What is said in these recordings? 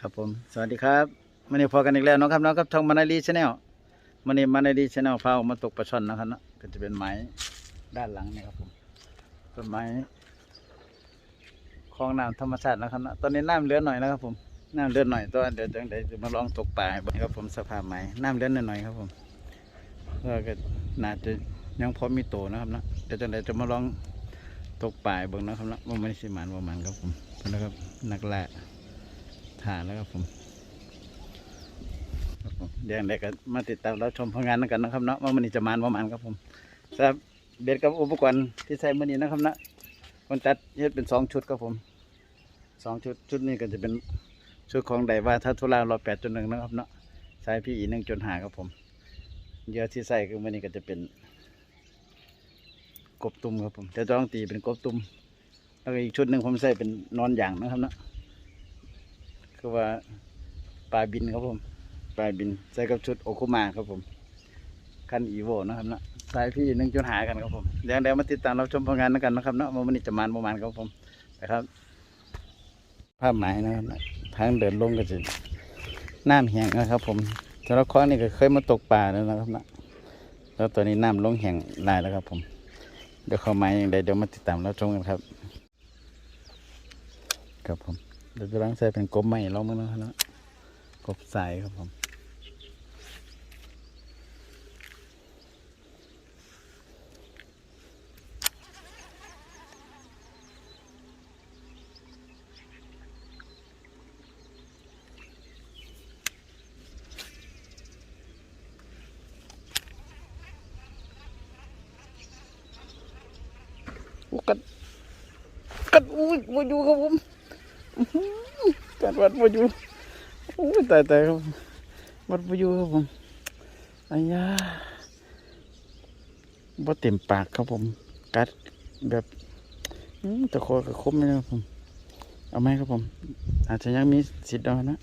ครับผม สวัสดีครับมันนี้พอกันอีกแล้วนะครับเนาะครับช่องมานารีชาแนลมันนี้มานารีชาแนลพาออกมาตกปลาช่อนนะครับเนาะก็จะเป็นไม้ด้านหลังนี่ครับผมต้นไม้คลองน้ำธรรมชาตินะครับเนาะตอนนี้น้ำเหลือหน่อยนะครับผมน้ำเลือหน่อยตัวเดี๋ยวจังเดี๋ยวจะมาลองตกปลาให้ครับผมสภาพไม้น้ำเลือหน่อยครับผมแล้วก็น่าจะยังพอมีโตนะครับเนาะเดี๋ยวจังเดี๋ยวจะมาลองตกปลาให้เบิ่งนะครับเนาะว่ามันสิหมานว่ามันครับผมนะครับนักล่ ฐาแล้วครับผมเดี๋ยวเด็กก็มาติดตามรับชมผลงานกันนะครับเนาะว่ามันจะมานประมาณครับผมสำหรับเบ็ดกับอุปกรณ์ที่ใช้มันนี้นะครับเนาะคนจัดเฮ็ดเป็นสองชุดครับผมสองชุดชุดนี้ก็จะเป็นชุดของไดว่าทัทุลาร้อยแปดจุดหนึ่งนะครับเนาะใช้พี่อีหนึ่งจุดห้าครับผมเยื่อที่ใส่คือมันนี้ก็จะเป็นกบตุ่มครับผมแต่ต้องตีเป็นกบตุ่มแล้วก็อีกชุดหนึ่งผมใส่เป็นนอนอย่างนะครับเนาะ คือว่าปลาบินครับผมปลาบินใส่กับชุดโอคุมาครับผมคันอีโวนะครับนะสายพี่หนึ่งจุดหากันครับผมเดี๋ยวเดี๋ยวมาติดตามรับชมผลงานกันนะครับเนาะมันนี้จะมันประมาณครับผมนะครับ ภาพหมายนะครับนะทางเดินลงก็จะน้ำแห้งนะครับ ผมสำหรับข้อนี่ก็เคยมาตกปลาแล้วนะครับนะแล้วตัวนี้น้ำลงแห้งลายแล้วครับ ผม เดี๋ยวเข้ามาอย่างใดเดี๋ยวมาติดตามรับชมกันครับ ครับผม เดี๋ยวจะล้างใส่เป็นกบใหม่ลองมาแล้วนะกบใสครับผมกัดกัดอุ้ยมาอยู่ครับผม กัดวัดมาอยู่โอ้ยตายตายครับวัดมาอยู่ครับผมอายาบ่เต็มปากครับผม กัดแบบตะคกับคมเลยครับผม เอาไหมครับผม อาจจะยังมีสิทธิ์เอานะ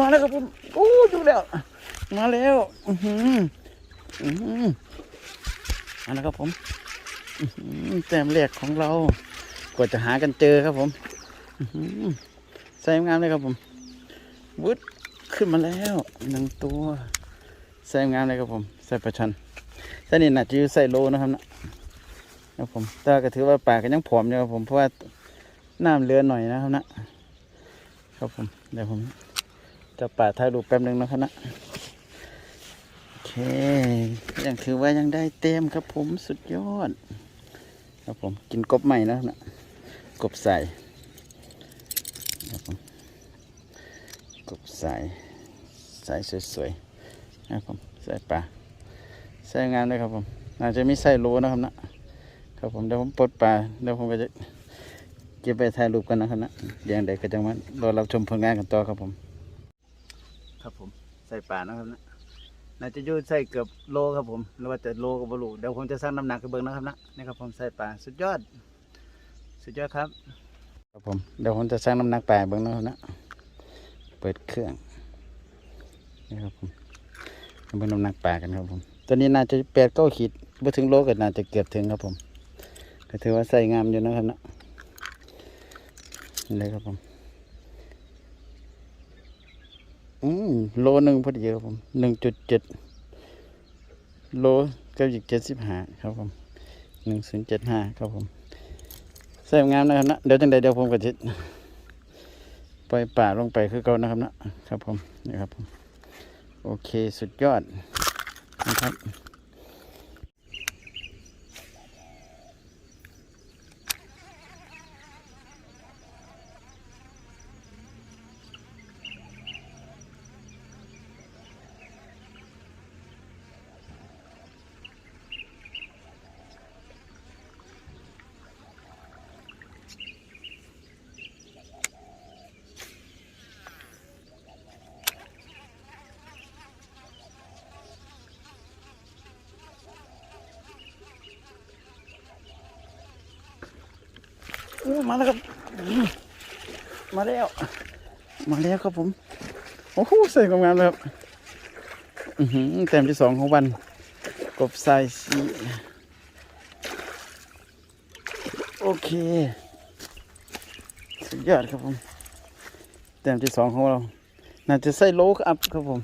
มาแล้วครับผมโอ้อยู่แล้ว มาแล้วอือหืออือหือมาแล้วครับผมแต้มแรกของเรากว่าจะหากันเจอครับผมใส่งามเลยครับผมวุดขึ้นมาแล้วหนึ่งตัวใส่งามเลยครับผมใส่ประชันใส่นี่น่าจะอยู่ใส่โลนะครับนะครับผมแต่ก็ถือว่าปาก็ยังผอมอยู่ครับผมเพราะว่าน้ำเรือหน่อยนะครับนะครับผมเดี๋ยวผม จะป่าถ่ายรูปแป๊บหนึงนะครับนะโอเคยังถือว่ายังได้เต็มครับผมสุดยอด ครับผมกินกบใหม่นะนะกบใส่ครับผมกบใส่ใส่สวยๆนะครับผมใส่ปลาใส่งานเลยครับผมน่าจจะมีใส่โลนะครับนะครับผมเดี๋ยวผมปลดปลาเดี๋ยวผมก็จะเก็บไปถ่ายรูปกันนะครับนะเดี๋ยวเด็กก็จะมารอรับชมผลงานกันต่อครับผม ครับผมใส่ป่านะครับนะน่าจะยู่ใส่เกือบโลครับผมหรือว่าจะโลกับบลูเดี๋ยวผมจะสร้างน้ำหนักให้เบิ่งนะครับนะนี่ครับผมใส่ป่าสุดยอด สุดยอดครับครับผมเดี๋ยวผมจะสร้างน้ำหนักป่าเบิ่งนะครับนะเปิดเครื่องนี่ครับผมมาเบิ่งน้ำหนักป่ากันครับผมตัวนี้น่าจะแปดเก้าขีดไม่ถึงโลก็น่าจะเกือบถึงครับผมก็ถือว่าใส่งามอยู่นะครับนะนี่เลยครับผม อืมโลหนึ่งพอดีครับผมหนึ่งจุดเจ็ดโลก็อีกเจ็ดสิบห้าครับผมหนึ่งศูนย์เจ็ดห้าครับผมใส่งามนะครับนะเดี๋ยวจังใดเดี๋ยวผมก็จะปล่อยป่าลงไปคือเก่านะครับนะครับผมนี่ครับผมโอเคสุดยอดนะครับ มาแล้วครับ มาแล้ว มาแล้วครับผม โอ้โหใส่ความงามเลยครับอือหือแต้มที่สองของวัน กบทรายสีโอเค สุดยอดครับผมแต้มที่สองของเรา น่าจะใส่โลอัพครับผม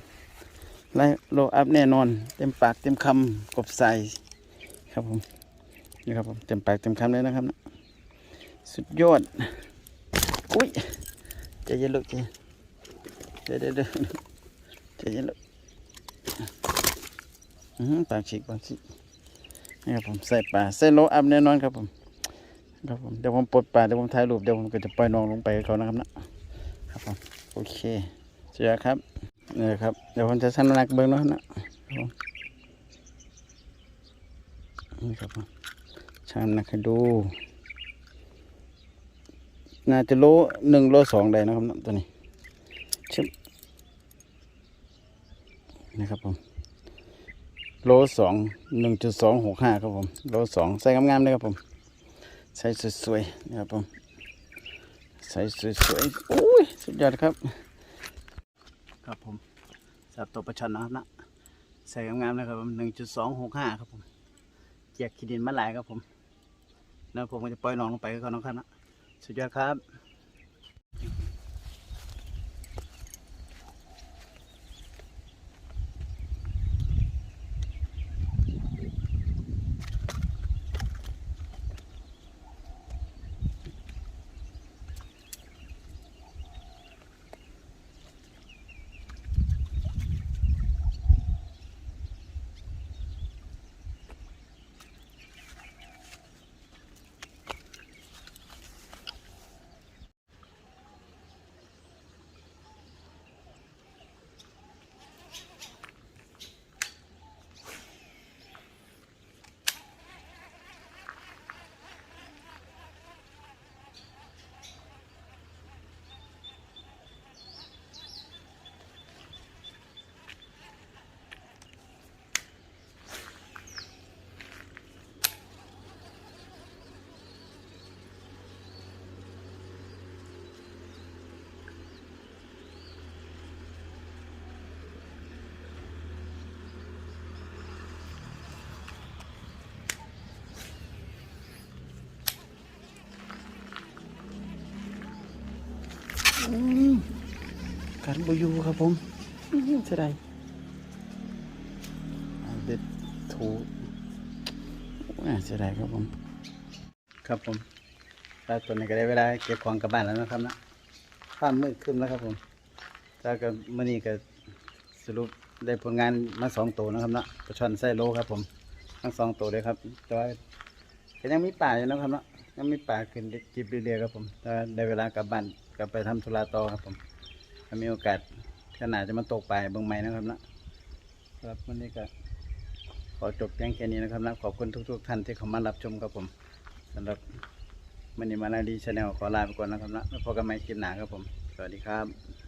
ไล่โลอัพแน่นอน เต็มปากเต็มคำกบใส่ครับผม นี่ครับผม เต็มปากเต็มคำเลยนะครับนะ สุดยอด อุ้ยใจเย็นลูกใจเย็นเดี๋ยวเดี๋ยวเดี๋ยวใจเย็นลูกอือหือปากฉีกปากฉีกนี่ครับผมใส่ปลาใส่โลอัพแน่นอนครับผมครับผมเดี๋ยวผมปลดปลาเดี๋ยวผมถ่ายรูปเดี๋ยวผมก็จะปล่อยน้องลงไปกับเขานะครับนะครับผมโอเคเจอครับนี่ครับเดี๋ยวผมจะชั่นหนักเบิ้งเนาะนะครับผมนี่ครับผมชั่งน้ำหนักให้ดู น่าจะโลหนึ่งโลสองได้นะครับตัวนี้ชิบนี่ครับผมโลสองหนึ่งจุดสองหกห้าครับผมโลสองใส่งามๆเลยครับผมใส่สวยๆนะครับผมใส่สวยๆโอ้ยสุดยอดครับ ครับผมสับตัวประชันนะครับนะใส่งามๆนะครับผมหนึ่งจุดสองหกห้าครับผมเจียกขีดินมาหลายครับผมแล้วผมก็จะปล่อยน้องลงไปกับเขาน้องครับนะ สุดยอดครับ กันบอยู่ครับผมอื้อหือเสียดายเด็ดถูอ่าเสียดายครับผม ครับผมแล้วตอนนี้ก็ได้เวลาเก็บของกลับบ้านแล้วนะครับนะข้ามมืดขึ้นแล้วครับผมแล้วก็มื่อนี้ก็สรุปได้ผลงานมาสองตัวนะครับนะปลาช่อนไส้โลครับผม ทั้งสองตัวเลยครับแต่ว่าก็ยังมีป่าอยู่นะครับนะยังมีป่าขึ้นจิบเรื่อยๆครับผมแต่ได้เวลากลับบ้านกลับไปทำธุระต่อครับผม ถ้ามีโอกาสขนาดจะมาตกปลาเบื้องใหม่นะครับนะครับวันนี้ก็ขอจบเพียงแค่นี้นะครับนะขอบคุณทุก ๆ ท่านที่เข้ามารับชมครับผมสำหรับมันนี่มานาดีชาแนลขอลาไปก่อนนะครับนะแล้วพบกันใหม่คลิปหน้าครับผม สวัสดีครับ